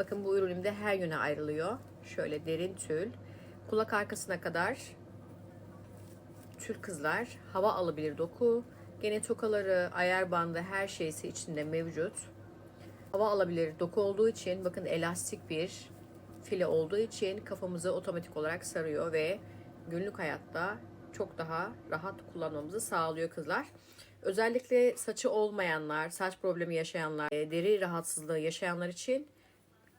Bakın bu ürünümde her yöne ayrılıyor. Şöyle derin tül. Kulak arkasına kadar tül kızlar. Hava alabilir doku. Gene tokaları, ayar bandı her şeysi içinde mevcut. Hava alabilir doku olduğu için bakın elastik bir file olduğu için kafamızı otomatik olarak sarıyor ve günlük hayatta çok daha rahat kullanmamızı sağlıyor kızlar. Özellikle saçı olmayanlar, saç problemi yaşayanlar, e, deri rahatsızlığı yaşayanlar için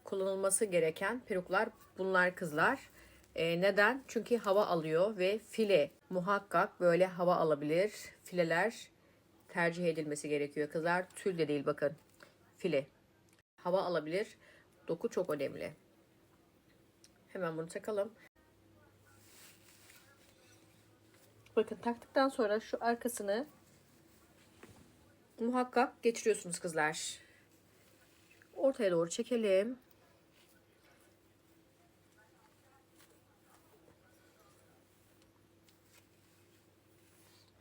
kullanılması gereken peruklar bunlar kızlar. E, neden? Çünkü hava alıyor ve file muhakkak böyle hava alabilir. Fileler tercih edilmesi gerekiyor kızlar. Tül de değil bakın. File. Hava alabilir. Doku çok önemli. Hemen bunu takalım. Bakın taktıktan sonra şu arkasını muhakkak geçiriyorsunuz kızlar. Ortaya doğru çekelim.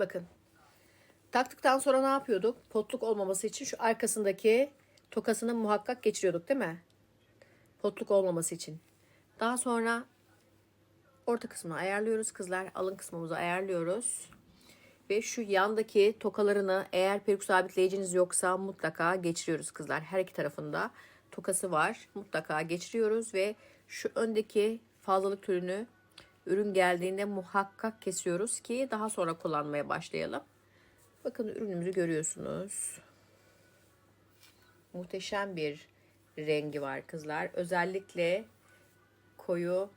Bakın. Taktıktan sonra ne yapıyorduk? Potluk olmaması için şu arkasındaki tokasını muhakkak geçiriyorduk değil mi? Potluk olmaması için. Daha sonra orta kısmını ayarlıyoruz kızlar. Alın kısmımızı ayarlıyoruz. Ve şu yandaki tokalarını eğer peruk sabitleyiciniz yoksa mutlaka geçiriyoruz kızlar. Her iki tarafında tokası var. Mutlaka geçiriyoruz ve şu öndeki fazlalık türünü ürün geldiğinde muhakkak kesiyoruz ki daha sonra kullanmaya başlayalım. Bakın ürünümüzü görüyorsunuz. Muhteşem bir rengi var kızlar. Özellikle koyu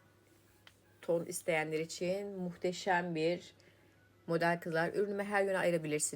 ton isteyenler için muhteşem bir model kızlar. Ürünüme her yöne ayırabilirsiniz.